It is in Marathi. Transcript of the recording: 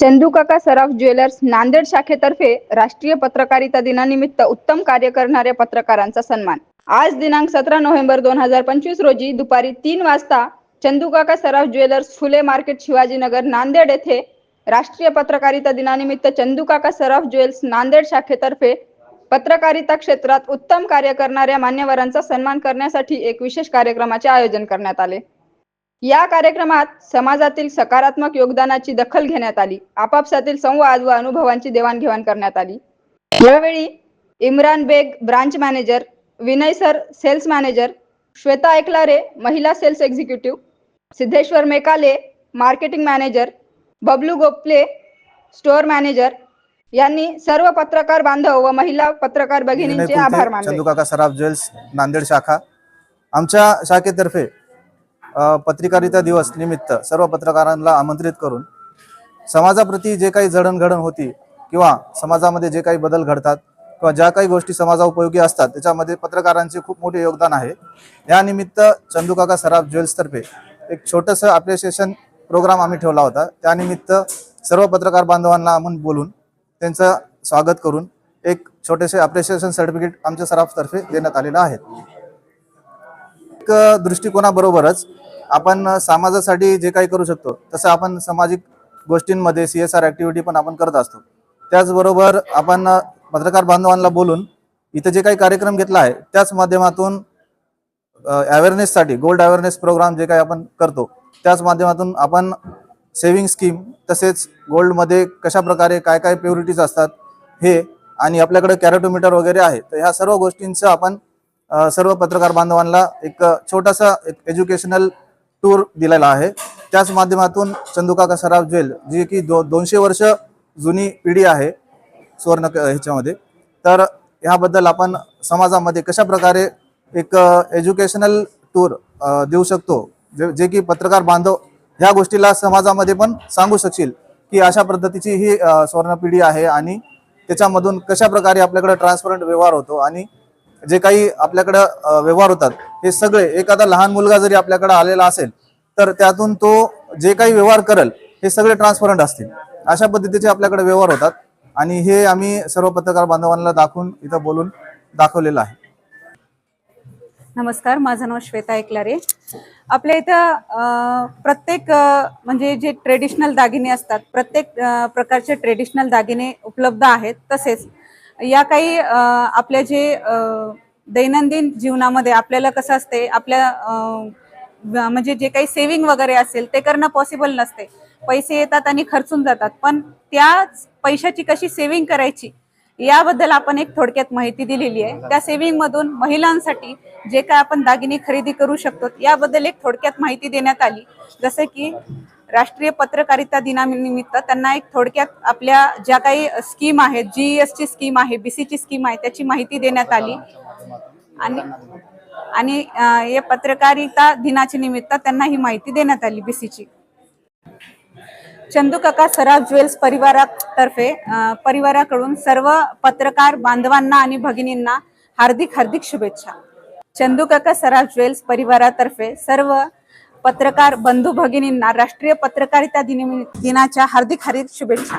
चंदूकाका सराफ ज्वेलर्स नांदेड शाखेतर्फे राष्ट्रीय पत्रकारिता दिनानिमित्त उत्तम कार्य करणाऱ्या पत्रकारांचा सन्मान. आज दिनांक सतरा नोव्हेंबर दोन हजार पंचवीस रोजी दुपारी तीन वाजता चंदूकाका सराफ ज्वेलर्स फुले मार्केट शिवाजीनगर नांदेड येथे राष्ट्रीय पत्रकारिता दिनानिमित्त चंदूकाका सराफ ज्वेल्स नांदेड शाखेतर्फे पत्रकारिता क्षेत्रात उत्तम कार्य करणाऱ्या मान्यवरांचा सन्मान करण्यासाठी एक विशेष कार्यक्रमाचे आयोजन करण्यात आले. या कार्यक्रमात समाजातील सकारात्मक योगदानाची दखल घेण्यात आली. आपापसातील संवाद व अनुभवांची देवाणघेवाण करण्यात आली. यावेळी Imran Baig branch manager Vinay sir sales manager Shweta Ekalare महिला sales executive Siddheshwar Mekale marketing manager Bablu Gopale store manager यांनी सर्व पत्रकार बांधव व महिला पत्रकार भगिनींचे आभार मानले. सराफ ज्वेल्स नांदेड शाखा. आमच्या शाखेतर्फे पत्रकारिता दिवस निमित्त सर्व पत्रकारांना आमंत्रित करून समाजाप्रती जे काही जडणघडण होती किंवा समाजामध्ये जे काही बदल घडतात किंवा ज्या काही गोष्टी समाजाउपयोगी असतात त्याच्यामध्ये पत्रकारांचे खूप मोठे योगदान आहे. यानिमित्त चंदुकाका चंदूकाका सराफ ज्वेल्सतर्फे एक छोटंसं अप्रिशिएशन प्रोग्राम आम्ही ठेवला होता. त्यानिमित्त सर्व पत्रकार बांधवांना आम्ही बोलून त्यांचं स्वागत करून एक छोटेसे अप्रिशिएशन सर्टिफिकेट आमच्या सराफतर्फे देण्यात आलेलं आहे. दृष्टिकोनाबरोबरच आपण समाजासाठी जे काही करू शकतो तसं आपण सामाजिक गोष्टींमध्ये सी एस आर ॲक्टिव्हिटी पण आपण करत असतो. त्याचबरोबर आपण पत्रकार बांधवांना बोलून इथं जे काही कार्यक्रम घेतला आहे त्याच माध्यमातून अवेअरनेससाठी गोल्ड अवेअरनेस प्रोग्राम जे काही आपण करतो त्याच माध्यमातून आपण सेव्हिंग स्कीम तसेच गोल्डमध्ये कशा प्रकारे काय काय प्युरिटीज असतात हे आणि आपल्याकडे कॅरेटोमीटर वगैरे आहे तर ह्या सर्व गोष्टींचं आपण सर्व पत्रकार बांधवांना एक छोटासा एक एज्युकेशनल टूर दिलेला आहे. त्याच माध्यमातून चंदुकाका सराफ ज्वेल जी की दो दोनशे वर्ष जुनी पिढी आहे सुवर्ण ह्याच्यामध्ये. तर ह्याबद्दल आपण समाजामध्ये कशा प्रकारे एक एज्युकेशनल टूर देऊ शकतो? जे जे की पत्रकार बांधव ह्या गोष्टीला समाजामध्ये पण सांगू शकशील की अशा पद्धतीची ही सुवर्ण पिढी आहे आणि त्याच्यामधून कशा प्रकारे आपल्याकडे ट्रान्सपरंट व्यवहार होतो आणि जे काही आपल्याकडं व्यवहार होतात हे सगळे एखादा लहान मुलगा जरी आपल्याकडे आलेला असेल तर त्यातून तो जे काही व्यवहार करेल हे सगळे ट्रान्सपरंट असतील. अशा पद्धतीचे आपल्याकडे व्यवहार होतात आणि हे आम्ही सर्व पत्रकार बांधवांना दाखवून इथं बोलून दाखवलेलं आहे. नमस्कार माझं नाव श्वेता एकलारे. आपल्या इथं प्रत्येक म्हणजे जे ट्रेडिशनल दागिने असतात प्रत्येक प्रकारचे ट्रेडिशनल दागिने उपलब्ध आहेत तसेच या काही आपल्या जे दैनंदिन जीवनामध्ये आपल्याला कसं असते आपल्या अ, म्हणजे जे काही सेव्हिंग वगैरे असेल ते करणं पॉसिबल नसते. पैसे येतात आणि खर्चून जातात. पण त्याच पैशाची कशी सेव्हिंग करायची याबद्दल आपण एक थोडक्यात माहिती दिलेली आहे. त्या सेव्हिंग मधून महिलांसाठी जे काय आपण दागिने खरेदी करू शकतो याबद्दल एक थोडक्यात माहिती देण्यात आली. जसं की राष्ट्रीय पत्रकारिता दिनानिमित्त त्यांना एक थोडक्यात आपल्या ज्या काही स्कीम आहेत जी एस ची स्कीम आहे बीसीची स्कीम आहे त्याची माहिती देण्यात आली. आणि आणि या पत्रकारिता दिनाच्या निमित्त त्यांना ही माहिती देण्यात आली बीसीची चंदूकाका सराफ ज्वेल्स परिवारातर्फे परिवाराकडून सर्व पत्रकार बांधवांना आणि भगिनींना हार्दिक हार्दिक शुभेच्छा. चंदूकाका सराफ ज्वेल्स परिवारातर्फे सर्व पत्रकार बंधू भगिनींना राष्ट्रीय पत्रकारिता दिनी दिनाच्या हार्दिक हार्दिक शुभेच्छा.